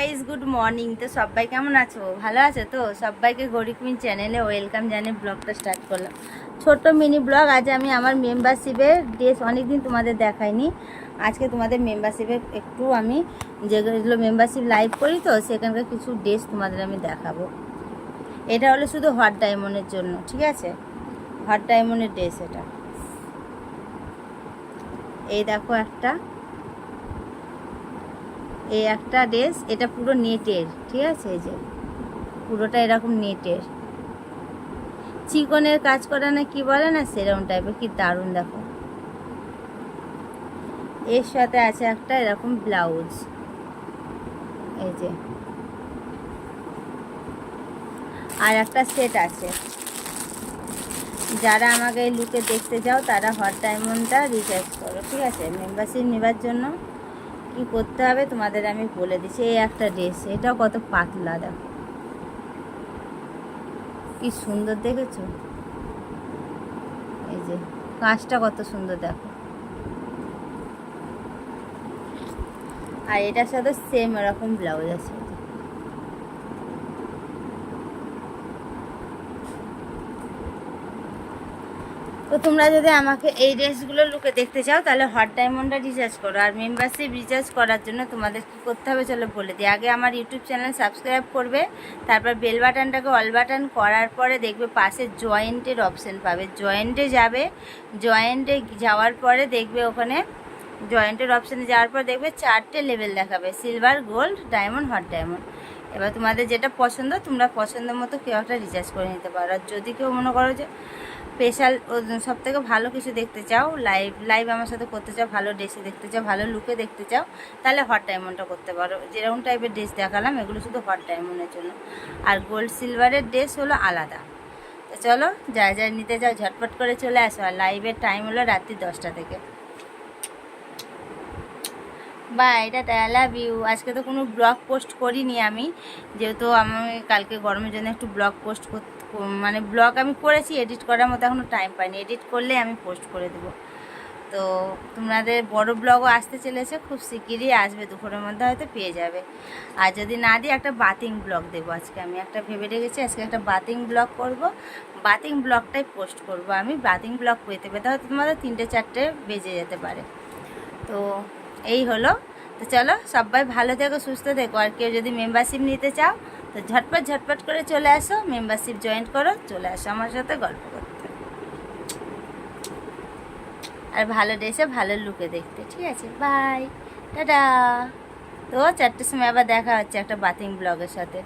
Guys good morning তো সবাই কেমন আছো? ভালো আছো তো? সবাইকে গরি কুইন চ্যানেলে ওয়েলকাম জানিয়ে ব্লগটা স্টার্ট করলাম। ছোট্ট মিনি ব্লগ আজ আমি আমার মেম্বারশিপের ড্রেস অনেকদিন তোমাদের দেখাইনি। আজকে তোমাদের মেম্বারশিপে একটু আমি যেগুলো মেম্বারশিপ লাইভ করি তো, সেখানকার কিছু ড্রেস তোমাদের আমি দেখাবো। এটা হলো শুধু হট ডায়মন্ডের জন্য, ঠিক আছে? হট ডায়মন্ডের ড্রেস এটা। এই দেখো একটা। এই একটা ড্রেস এটা পুরো নেটের, ঠিক আছে? এই যে, পুরোটা এরকম নেটের। চিকনের কাজ করা না, কি বলে না, সেরকম টাইপের কি দারুণ, দেখো। এর সাথে আছে একটা এরকম ব্লাউজ এই যে। আর একটা সেট আছে। যারা আমাকে এই লুকে দেখতে যাও তারা হট ডায়মন্ডটা রিচার্জ করো, ঠিক আছে? মেম্বারশিপ নেবার জন্য কি করতে হবে তোমাদের আমি বলে দিচ্ছি, এই একটা ড্রেস এটাও কত পাতলা, দেখো। কি সুন্দর দেখেছ? এই যে, কাজটা কত সুন্দর, দেখো। আর এটার সাথে সেম এরকম ব্লাউজ আছে। তো তোমরা যদি আমাকে এই ড্রেসগুলো লুকে দেখতে চাও, তাহলে হট ডায়মন্ডটা রিচার্জ করো। আর মেম্বারশিপ রিচার্জ করার জন্য তোমাদের কী করতে হবে চলো বলে দিই। আগে আমার ইউটিউব চ্যানেল সাবস্ক্রাইব করবে, তারপর বেল বাটনটাকে অল বাটন করার পরে দেখবে পাশে জয়েন্টের অপশান পাবে। জয়েন্টে যাবে জয়েন্টে যাওয়ার পরে দেখবে ওখানে জয়েন্টের অপশানে যাওয়ার পর দেখবে চারটে লেভেল দেখাবে silver gold diamond hot diamond এবার তোমাদের যেটা পছন্দ, তোমরা পছন্দ মতো কেউ একটা রিচার্জ করে নিতে পারো। আর যদি কেউ মনে করো যে স্পেশাল সব থেকে ভালো কিছু দেখতে চাও লাইভ লাইভ আমার সাথে করতে চাও, ভালো ড্রেসে দেখতে চাও, ভালো লুকে দেখতে চাও, তাহলে হট ডায়মন্ডটা করতে পারো। যেরকম টাইপের ড্রেস দেখালাম, এগুলো শুধু হট ডায়মন্ডের জন্য। আর গোল্ড সিলভারের ড্রেস হলো আলাদা। তো চলো যা যা নিতে যাও ঝটপট করে চলে আসো। আর লাইভের টাইম হলো রাত্রি দশটা থেকে। বাই টাটা লাভ ইউ আজকে তো কোনো ব্লগ পোস্ট করিনি আমি। যেহেতু আমি কালকে গরমের জন্য একটু ব্লগ পোস্ট মানে ব্লগ আমি করেছি এডিট করার মতো এখনও টাইম পাইনি। এডিট করলে আমি পোস্ট করে দেবো। তো তোমাদের বড় ব্লগও আসতে চলেছে, খুব শিগগিরই আসবে, দুপুরের মধ্যে হয়তো পেয়ে যাবে। আর যদি না দিই, একটা বাতিং ব্লগ দেবো আজকে আমি। একটা ভেবে রেখেছি, আজকে একটা বাতিং ব্লগ করব। বাতিং ব্লগটাই পোস্ট করব আমি। বাতিং ব্লগ পেতে পেতে হয়তো তোমাদের তিনটে, চারটে বেজে যেতে পারে। তো এই হলো। তো চলো, সবাই ভালো থেকো, সুস্থ থেকো। আর কেউ যদি মেম্বারশিপ নিতে চাও, তো ঝটপট ঝটপট করে চলে আসো। মেম্বারশিপ জয়েন করো, চলে আসো আমার সাথে গল্প করতে। আর ভালো ড্রেসে ভালো লুকে দেখতে, ঠিক আছে? By tata. তো চারটের সময় আবার দেখা হচ্ছে একটা বাতিং ব্লগের সাথে।